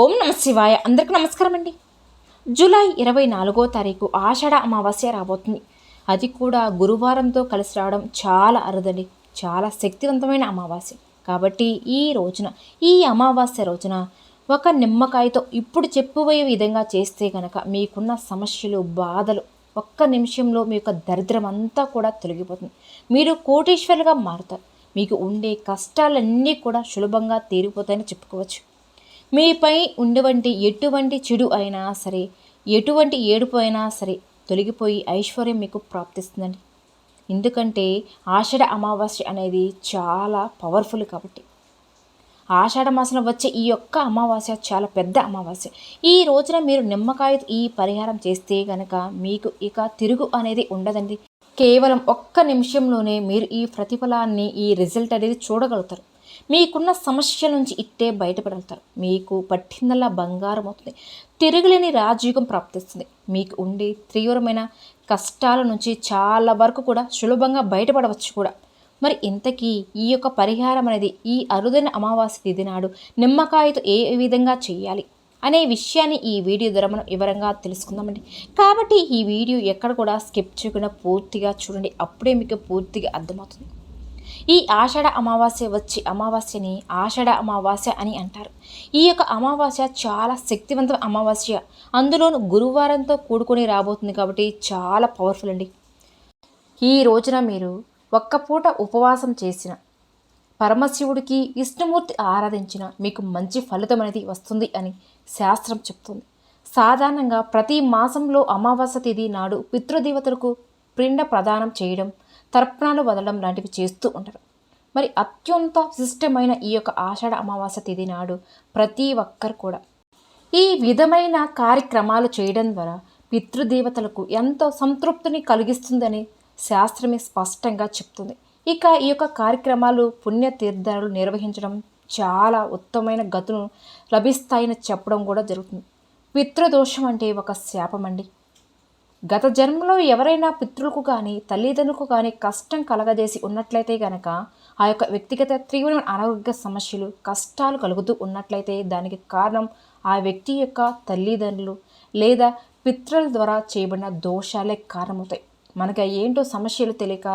ఓం నమ శివాయ. అందరికి నమస్కారం అండి. జూలై ఇరవై నాలుగో తారీఖు ఆషాఢ అమావాస్య రాబోతుంది. అది కూడా గురువారంతో కలిసి రావడం చాలా అరుదండి. చాలా శక్తివంతమైన అమావాస్య. కాబట్టి ఈ రోజున ఈ అమావాస్య రోజున ఒక నిమ్మకాయతో ఇప్పుడు చెప్పుపోయే విధంగా చేస్తే కనుక మీకున్న సమస్యలు బాధలు ఒక్క నిమిషంలో మీ యొక్క దరిద్రం అంతా కూడా తొలగిపోతుంది. మీరు కోటీశ్వరులుగా మారుతారు. మీకు ఉండే కష్టాలన్నీ కూడా సులభంగా తీరిపోతాయని చెప్పుకోవచ్చు. మీపై ఉండేవంటి ఎటువంటి చెడు అయినా సరే ఎటువంటి ఏడుపు అయినా సరే తొలగిపోయి ఐశ్వర్యం మీకు ప్రాప్తిస్తుందండి. ఎందుకంటే ఆషాఢ అమావాస్య అనేది చాలా పవర్ఫుల్ కాబట్టి. ఆషాఢ మాసంలో వచ్చే ఈ యొక్క అమావాస్య చాలా పెద్ద అమావాస్య. ఈ రోజున మీరు నిమ్మకాయ ఈ పరిహారం చేస్తే గనక మీకు ఇక తిరుగు అనేది ఉండదండి. కేవలం ఒక్క నిమిషంలోనే మీరు ఈ ప్రతిఫలాన్ని ఈ రిజల్ట్ అనేది చూడగలుగుతారు. మీకున్న సమస్యల నుంచి ఇట్టే బయటపడతారు. మీకు పట్టిందల్లా బంగారం అవుతుంది. తిరుగులేని రాజయోగం ప్రాప్తిస్తుంది. మీకు ఉండే తీవ్రమైన కష్టాల నుంచి చాలా వరకు కూడా సులభంగా బయటపడవచ్చు కూడా. మరి ఇంతకీ ఈ యొక్క పరిహారం అనేది ఈ అరుదైన అమావాస్య తిథి నాడు నిమ్మకాయతో ఏ విధంగా చేయాలి అనే విషయాన్ని ఈ వీడియో ద్వారా మనం వివరంగా తెలుసుకుందామండి. కాబట్టి ఈ వీడియో ఎక్కడ కూడా స్కిప్ చేయకుండా పూర్తిగా చూడండి. అప్పుడే మీకు పూర్తిగా అర్థమవుతుంది. ఈ ఆషాఢ అమావాస్య వచ్చి అమావాస్యని ఆషాఢ అమావాస్య అని అంటారు. ఈ యొక్క అమావాస్య చాలా శక్తివంతమైన అమావాస్య. అందులోను గురువారంతో కూడుకొని రాబోతుంది కాబట్టి చాలా పవర్ఫుల్ అండి. ఈ రోజున మీరు ఒక్క పూట ఉపవాసం చేసిన పరమశివుడికి విష్ణుమూర్తి ఆరాధించిన మీకు మంచి ఫలితం అనేది వస్తుంది అని శాస్త్రం చెప్తుంది. సాధారణంగా ప్రతి మాసంలో అమావాస్య తిథి నాడు పితృదేవతలకు పిండ ప్రదానం చేయడం తర్పణాలు వదలడం లాంటివి చేస్తూ ఉంటారు. మరి అత్యంత విశిష్టమైన ఈ యొక్క ఆషాఢ అమావాస్య తిథి నాడు ప్రతి ఒక్కరు కూడా ఈ విధమైన కార్యక్రమాలు చేయడం ద్వారా పితృదేవతలకు ఎంతో సంతృప్తిని కలిగిస్తుందని శాస్త్రమే స్పష్టంగా చెప్తుంది. ఇక ఈ యొక్క కార్యక్రమాలు పుణ్యతీర్థాలు నిర్వహించడం చాలా ఉత్తమమైన గతులు లభిస్తాయని చెప్పడం కూడా జరుగుతుంది. పితృదోషం అంటే ఒక శాపం అండి గత జన్మలో ఎవరైనా పితృలకు కానీ తల్లిదండ్రులకు కానీ కష్టం కలగజేసి ఉన్నట్లయితే గనక ఆ యొక్క వ్యక్తిగత తీవ్రమైన అనారోగ్య సమస్యలు కష్టాలు కలుగుతూ ఉన్నట్లయితే దానికి కారణం ఆ వ్యక్తి యొక్క తల్లిదండ్రులు లేదా పిత్రుల ద్వారా చేయబడిన దోషాలే కారణమవుతాయి. మనకి ఏంటో సమస్యలు తెలియక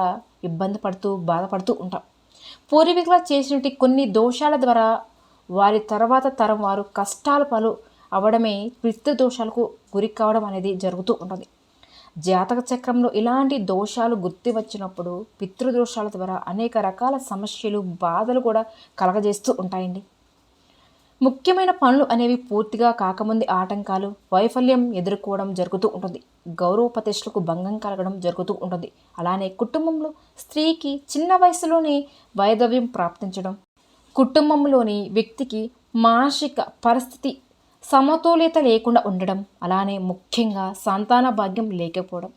ఇబ్బంది పడుతూ బాధపడుతూ ఉంటాం. పూర్వీకుల చేసినటువంటి కొన్ని దోషాల ద్వారా వారి తర్వాత తరం వారు కష్టాల పాలు అవడమే పితృదోషాలకు గురి కావడం అనేది జరుగుతూ ఉంటుంది జాతక చక్రంలో ఇలాంటి దోషాలు గుర్తి వచ్చినప్పుడు పితృదోషాల ద్వారా అనేక రకాల సమస్యలు బాధలు కూడా కలగజేస్తూ ఉంటాయండి. ముఖ్యమైన పనులు అనేవి పూర్తిగా కాకముంది ఆటంకాలు వైఫల్యం ఎదుర్కోవడం జరుగుతూ ఉంటుంది. గౌరవ ప్రతిష్టలకు భంగం కలగడం జరుగుతూ ఉంటుంది. అలానే కుటుంబంలో స్త్రీకి చిన్న వయసులోనే వైధవ్యం ప్రాప్తించడం కుటుంబంలోని వ్యక్తికి మానసిక పరిస్థితి సమతుల్యత లేకుండా ఉండడం అలానే ముఖ్యంగా సంతాన భాగ్యం లేకపోవడం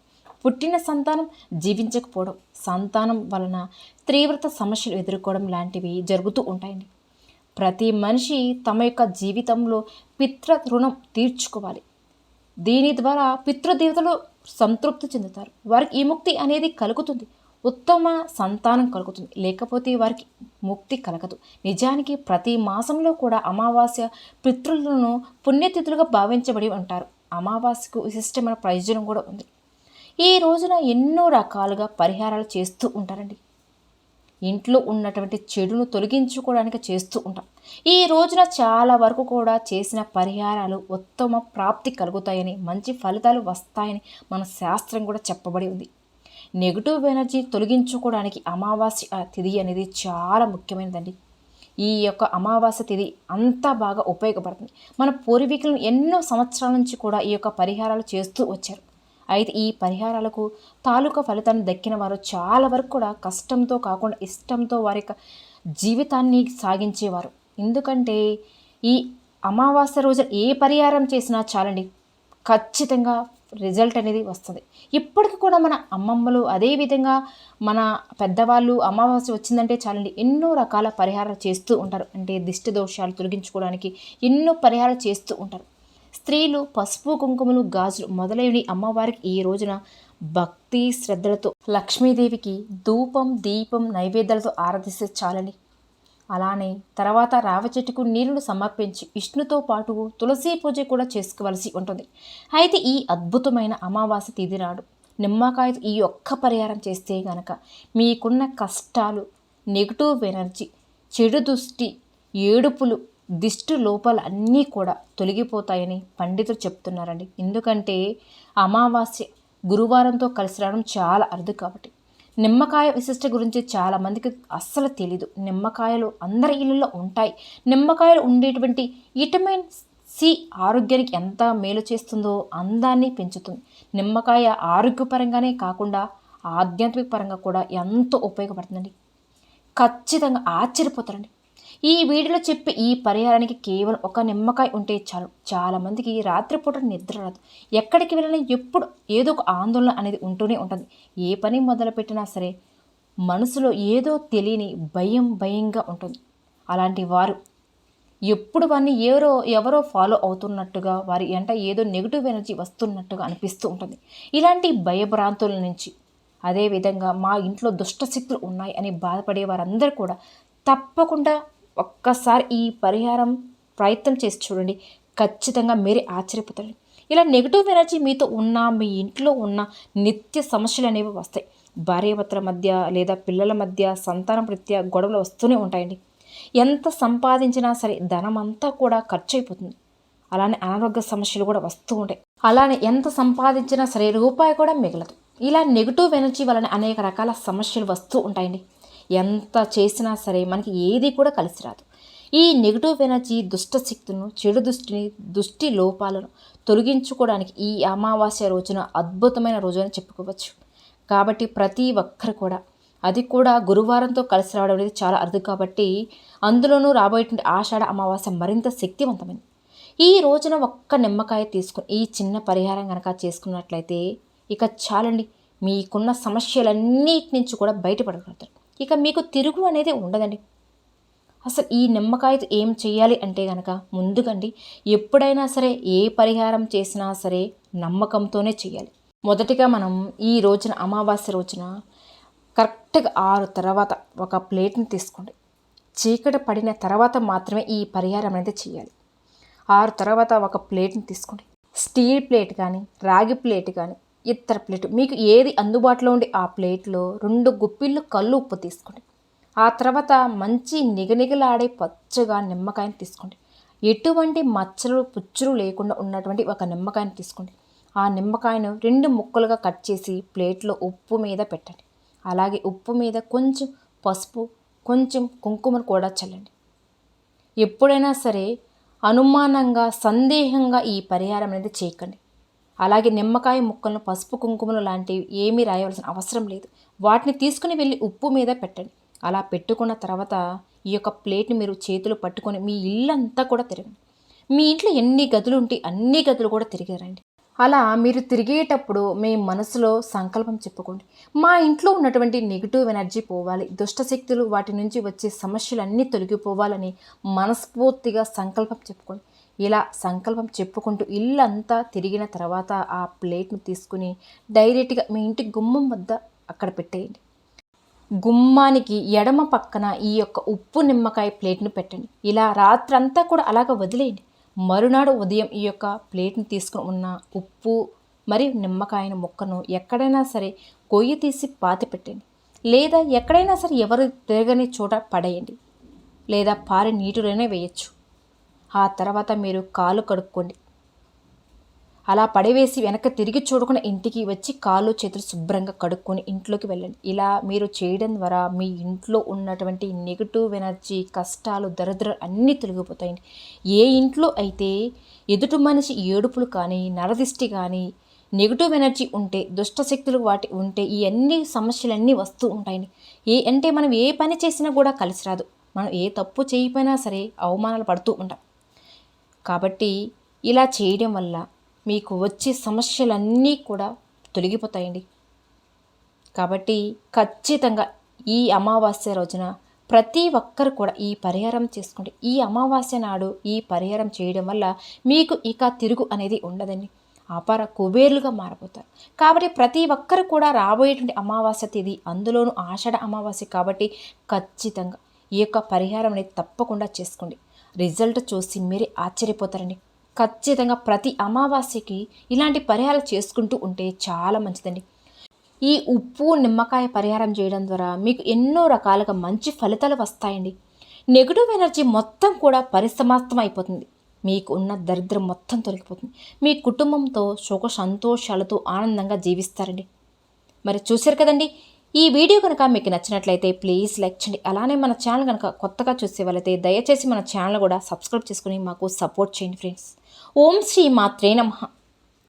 పుట్టిన సంతానం జీవించకపోవడం సంతానం వలన తీవ్రత సమస్యలు ఎదుర్కోవడం లాంటివి జరుగుతూ ఉంటాయండి. ప్రతి మనిషి తమ యొక్క జీవితంలో పితృ రుణం తీర్చుకోవాలి. దీని ద్వారా పితృదేవతలు సంతృప్తి చెందుతారు. వారికి ఈ ముక్తి అనేది కలుగుతుంది. ఉత్తమ సంతానం కలుగుతుంది. లేకపోతే వారికి ముక్తి కలగదు. నిజానికి ప్రతి మాసంలో కూడా అమావాస్య పితృలను పుణ్యతిథులుగా భావించబడి ఉంటారు. అమావాస్యకు విశిష్టమైన ప్రయోజనం కూడా ఉంది. ఈ రోజున ఎన్నో రకాలుగా పరిహారాలు చేస్తూ ఉంటారండి. ఇంట్లో ఉన్నటువంటి చెడును తొలగించుకోవడానికి చేస్తూ ఉంటాం. ఈ రోజున చాలా వరకు కూడా చేసిన పరిహారాలు ఉత్తమ ప్రాప్తి కలుగుతాయని మంచి ఫలితాలు వస్తాయని మన శాస్త్రం కూడా చెప్పబడి ఉంది. నెగిటివ్ ఎనర్జీ తొలగించుకోవడానికి అమావాస్య తిథి అనేది చాలా ముఖ్యమైనదండి. ఈ యొక్క అమావాస్య తిథి అంతా బాగా ఉపయోగపడుతుంది. మన పూర్వీకులను ఎన్నో సంవత్సరాల నుంచి కూడా ఈ యొక్క పరిహారాలు చేస్తూ వచ్చారు. అయితే ఈ పరిహారాలకు తాలూకా ఫలితాన్ని దక్కిన వారు చాలా వరకు కూడా కష్టంతో కాకుండా ఇష్టంతో వారి యొక్క జీవితాన్ని సాగించేవారు. ఎందుకంటే ఈ అమావాస్య రోజు ఏ పరిహారం చేసినా చాలండి ఖచ్చితంగా రిజల్ట్ అనేది వస్తుంది. ఇప్పటికి కూడా మన అమ్మమ్మలు అదేవిధంగా మన పెద్దవాళ్ళు అమావాస్య వచ్చిందంటే చాలండి ఎన్నో రకాల పరిహారాలు చేస్తూ ఉంటారు. అంటే దిష్టి దోషాలు తొలగించుకోవడానికి ఎన్నో పరిహారాలు చేస్తూ ఉంటారు. స్త్రీలు పసుపు కుంకుమలు గాజులు మొదలైనవి అమ్మవారికి ఈ రోజున భక్తి శ్రద్ధలతో లక్ష్మీదేవికి ధూపం దీపం నైవేద్యాలతో ఆరాధిస్తే చాలని అలానే తర్వాత రావ చెట్టుకు నీళ్ళు సమర్పించి విష్ణుతో పాటు తులసి పూజ కూడా చేసుకోవలసి ఉంటుంది. అయితే ఈ అద్భుతమైన అమావాస్య తిది రాడు నిమ్మకాయ ఈ ఒక్క పరిహారం చేస్తే గనక మీకున్న కష్టాలు నెగిటివ్ ఎనర్జీ చెడు దృష్టి ఏడుపులు దిష్టి లోపాలు అన్నీ కూడా తొలగిపోతాయని పండితులు చెప్తున్నారండి. ఎందుకంటే అమావాస్య గురువారంతో కలిసి రావడం చాలా అరుదు కాబట్టి. నిమ్మకాయ విశిష్ట గురించి చాలామందికి అస్సలు తెలీదు. నిమ్మకాయలు అందరి ఇళ్ళల్లో ఉంటాయి. నిమ్మకాయలు ఉండేటువంటి విటమిన్ సి ఆరోగ్యానికి ఎంత మేలు చేస్తుందో అందాన్ని పెంచుతుంది. నిమ్మకాయ ఆరోగ్యపరంగానే కాకుండా ఆధ్యాత్మిక పరంగా కూడా ఎంతో ఉపయోగపడుతుందండి. ఖచ్చితంగా ఆశ్చర్యపోతారండి. ఈ వీడియోలో చెప్పే ఈ పరిహారానికి కేవలం ఒక నిమ్మకాయ ఉంటే చాలు. చాలామందికి రాత్రిపూట నిద్ర రాదు. ఎక్కడికి వెళ్ళినా ఎప్పుడు ఏదో ఒక ఆందోళన అనేది ఉంటూనే ఉంటుంది. ఏ పని మొదలుపెట్టినా సరే మనసులో ఏదో తెలియని భయం భయంగా ఉంటుంది. అలాంటి వారు ఎప్పుడు వారిని ఎవరో ఎవరో ఫాలో అవుతున్నట్టుగా వారి ఎంట ఏదో నెగిటివ్ ఎనర్జీ వస్తున్నట్టుగా అనిపిస్తూ ఉంటుంది. ఇలాంటి భయభ్రాంతుల నుంచి అదేవిధంగా మా ఇంట్లో దుష్టశక్తులు ఉన్నాయి అని బాధపడే వారందరూ కూడా తప్పకుండా ఒక్కసారి ఈ పరిహారం ప్రయత్నం చేసి చూడండి. ఖచ్చితంగా మీరే ఆశ్చర్యపోతారు. ఇలా నెగిటివ్ ఎనర్జీ మీతో ఉన్న మీ ఇంట్లో ఉన్న నిత్య సమస్యలు అనేవి వస్తాయి. భార్యాభర్తల మధ్య లేదా పిల్లల మధ్య సంతానం రీత్యా గొడవలు వస్తూనే ఉంటాయండి. ఎంత సంపాదించినా సరే ధనం అంతా కూడా ఖర్చు అయిపోతుంది అలానే అనారోగ్య సమస్యలు కూడా వస్తూ ఉంటాయి. అలానే ఎంత సంపాదించినా సరే రూపాయి కూడా మిగలదు. ఇలా నెగిటివ్ ఎనర్జీ వలన అనేక రకాల సమస్యలు వస్తూ ఉంటాయండి. ఎంత చేసినా సరే మనకి ఏది కూడా కలిసి రాదు. ఈ నెగిటివ్ ఎనర్జీ దుష్టశక్తులను చెడు దృష్టిని దృష్టి లోపాలను తొలగించుకోవడానికి ఈ అమావాస్య రోజున అద్భుతమైన రోజు అని చెప్పుకోవచ్చు. కాబట్టి ప్రతి ఒక్కరు కూడా అది కూడా గురువారంతో కలిసి రావడం అనేది చాలా అరుదు కాబట్టి అందులోనూ రాబోయేటువంటి ఆషాఢ అమావాస్య మరింత శక్తివంతమైంది. ఈ రోజున ఒక్క నిమ్మకాయ తీసుకుని ఈ చిన్న పరిహారం కనుక చేసుకున్నట్లయితే ఇక చాలండి మీకున్న సమస్యలన్నిటి నుంచి కూడా బయటపడగలుగుతారు. ఇక మీకు తిరుగు అనేది ఉండదండి. అసలు ఈ నిమ్మకాయతో ఏం చేయాలి అంటే కనుక ముందుగండి ఎప్పుడైనా సరే ఏ పరిహారం చేసినా సరే నమ్మకంతోనే చేయాలి మొదటిగా మనం ఈ రోజున అమావాస్య రోజున కరెక్ట్గా ఆరు తర్వాత ఒక ప్లేట్ని తీసుకోండి. చీకటి పడిన తర్వాత మాత్రమే ఈ పరిహారం అనేది చేయాలి ఆరు తర్వాత ఒక ప్లేట్ని తీసుకోండి. స్టీల్ ప్లేట్ కానీ రాగి ప్లేట్ కానీ ఇతర ప్లేట్. మీకు ఏది అందుబాటులో ఉండి ఆ ప్లేట్లో రెండు గుప్పిళ్ళు కళ్ళు ఉప్పు తీసుకోండి. ఆ తర్వాత మంచి నిగనిగలాడే పచ్చగా నిమ్మకాయని తీసుకోండి. ఎటువంటి మచ్చలు పుచ్చులు లేకుండా ఉన్నటువంటి ఒక నిమ్మకాయని తీసుకోండి. ఆ నిమ్మకాయను రెండు ముక్కలుగా కట్ చేసి ప్లేట్లో ఉప్పు మీద పెట్టండి. అలాగే ఉప్పు మీద కొంచెం పసుపు కొంచెం కుంకుమను కూడా చల్లండి. ఎప్పుడైనా సరే అనుమానంగా సందేహంగా ఈ పరిహారం అనేది చేయకండి. అలాగే నిమ్మకాయ ముక్కలను పసుపు కుంకుమలు లాంటివి ఏమీ రాయవలసిన అవసరం లేదు. వాటిని తీసుకుని వెళ్ళి ఉప్పు మీద పెట్టండి. అలా పెట్టుకున్న తర్వాత ఈ యొక్క ప్లేట్ని మీరు చేతులు పట్టుకొని మీ ఇల్లంతా కూడా తిరగండి. మీ ఇంట్లో ఎన్ని గదులు ఉంటే అన్ని గదులు కూడా తిరిగారండి. అలా మీరు తిరిగేటప్పుడు మీ మనసులో సంకల్పం చెప్పుకోండి. మా ఇంట్లో ఉన్నటువంటి నెగిటివ్ ఎనర్జీ పోవాలి దుష్టశక్తులు వాటి నుంచి వచ్చే సమస్యలన్నీ తొలగిపోవాలని మనస్ఫూర్తిగా సంకల్పం చెప్పుకోండి. ఇలా సంకల్పం చెప్పుకుంటూ ఇల్లంతా తిరిగిన తర్వాత ఆ ప్లేట్ను తీసుకుని డైరెక్ట్గా మీ ఇంటి గుమ్మం వద్ద అక్కడ పెట్టేయండి. గుమ్మానికి ఎడమ పక్కన ఈ యొక్క ఉప్పు నిమ్మకాయ ప్లేట్ను పెట్టండి. ఇలా రాత్రంతా కూడా అలాగ వదిలేయండి. మరునాడు ఉదయం ఈ యొక్క ప్లేట్ని తీసుకుని ఉన్న ఉప్పు మరియు నిమ్మకాయన ముక్కను ఎక్కడైనా సరే కొయ్యి తీసి పాతి పెట్టండి. లేదా ఎక్కడైనా సరే ఎవరు తిరగని చోట పడేయండి. లేదా పారి నీటిలోనే వేయచ్చు. ఆ తర్వాత మీరు కాలు కడుక్కోండి. అలా పడివేసి వెనక తిరిగి చూడకుండా ఇంటికి వచ్చి కాళ్ళు చేతులు శుభ్రంగా కడుక్కొని ఇంట్లోకి వెళ్ళండి. ఇలా మీరు చేయడం ద్వారా మీ ఇంట్లో ఉన్నటువంటి నెగిటివ్ ఎనర్జీ కష్టాలు దరిద్ర అన్నీ తొలగిపోతాయండి. ఏ ఇంట్లో అయితే ఎదుటి మనిషి ఏడుపులు కానీ నరదిష్టి కానీ నెగిటివ్ ఎనర్జీ ఉంటే దుష్టశక్తులు వాటి ఉంటే ఈ అన్ని సమస్యలన్నీ వస్తూ ఉంటాయండి. ఏ అంటే మనం ఏ పని చేసినా కూడా కలిసి రాదు. మనం ఏ తప్పు చేయకపోయినా సరే అవమానాలు పడుతూ ఉంటాం. కాబట్టి ఇలా చేయడం వల్ల మీకు వచ్చే సమస్యలన్నీ కూడా తొలగిపోతాయండి. కాబట్టి ఖచ్చితంగా ఈ అమావాస్య రోజున ప్రతి ఒక్కరు కూడా ఈ పరిహారం చేసుకోండి. ఈ అమావాస్య నాడు ఈ పరిహారం చేయడం వల్ల మీకు ఇక తిరుగు అనేది ఉండదండి. అపార కుబేర్లుగా మారిపోతారు. కాబట్టి ప్రతి ఒక్కరు కూడా రాబోయేటువంటి అమావాస్య తేదీ అందులోనూ ఆషాఢ అమావాస్య కాబట్టి ఖచ్చితంగా ఈ యొక్క పరిహారం అనేది తప్పకుండా చేసుకోండి. రిజల్ట్ చూసి మీరే ఆశ్చర్యపోతారండి ఖచ్చితంగా ప్రతి అమావాస్యకి ఇలాంటి పరిహారం చేసుకుంటూ ఉంటే చాలా మంచిదండి. ఈ ఉప్పు నిమ్మకాయ పరిహారం చేయడం ద్వారా మీకు ఎన్నో రకాలుగా మంచి ఫలితాలు వస్తాయండి. నెగిటివ్ ఎనర్జీ మొత్తం కూడా పరిసమాప్తం అయిపోతుంది. మీకు ఉన్న దరిద్రం మొత్తం తొలగిపోతుంది. మీ కుటుంబంతో సుఖ సంతోషాలతో ఆనందంగా జీవిస్తారండి. మరి చూశారు కదండి ఈ వీడియో కనుక మీకు నచ్చినట్లయితే ప్లీజ్ లైక్ చేయండి. అలానే మన ఛానల్ కనుక కొత్తగా చూసే వాళ్ళైతే దయచేసి మన ఛానల్ కూడా సబ్స్క్రైబ్ చేసుకుని మాకు సపోర్ట్ చేయండి ఫ్రెండ్స్. ఓం శ్రీ మాత్రే నమః.